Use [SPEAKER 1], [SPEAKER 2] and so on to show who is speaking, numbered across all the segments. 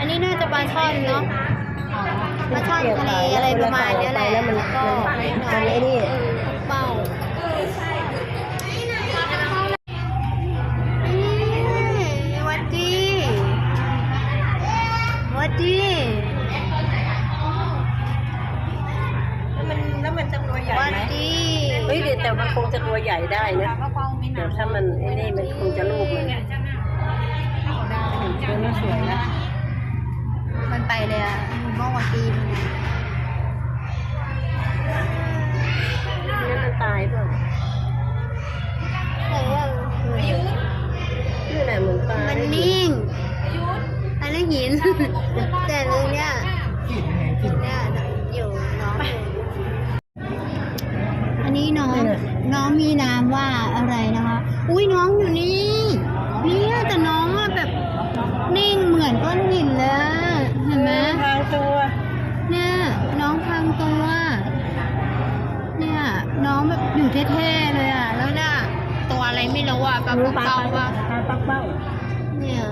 [SPEAKER 1] อันนี้น่าจะปลาช่อนเนาะปลาช่อนทะเลอะไรประมาณเนี้ยแหละ
[SPEAKER 2] แล้วมัน
[SPEAKER 1] แล้วก็
[SPEAKER 2] มันมันไอ้นี่
[SPEAKER 1] เออปักเป้าอืมหวัดดีหวัดดี
[SPEAKER 2] แล้วมันแล้วมันจะตัวใหญ่
[SPEAKER 1] หวัด
[SPEAKER 2] ไหม
[SPEAKER 1] ดี
[SPEAKER 2] เฮ้ยเดี๋ยวแต่มันคงจะตัวใหญ่ได้นะ
[SPEAKER 3] กระเป๋ามีหนั
[SPEAKER 2] เดี๋ยว
[SPEAKER 3] ง
[SPEAKER 2] ถ้ามันไอ้นี่มันคงจะลูกมันตัวน่าสวยนะ
[SPEAKER 1] มื่อวันปีมันไง
[SPEAKER 2] นี่มันตายเปล่า
[SPEAKER 1] เออ
[SPEAKER 2] นี่แหละเหมือนปลา
[SPEAKER 1] มันนิ่ง อันนี้นหิน แต่เรื่องเนี้ยเนี่ยอยู่น้องอยู่อันนี้น้อง น้องมีนามว่าอะไรนะคะ อุ้ยน้องอยู่นี่ยแต่น้องอะแบบนิ่งเหมือนก้อนหินเลยอะเห็นไหม
[SPEAKER 2] ทาง ตัว
[SPEAKER 1] เนี่ยน้องพังตัวเนี่ยน้องแบบอยู่เท่ๆเลยอะ แล้วน่ะตัวอะไรไม่รู้อะปลาเป้าว่า
[SPEAKER 2] ปลาปักเป้า
[SPEAKER 1] เนี่ย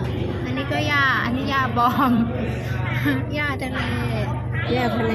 [SPEAKER 1] อันนี้ก็ยาอันนี้ยาบองยาทะเล
[SPEAKER 2] แย่ทะเล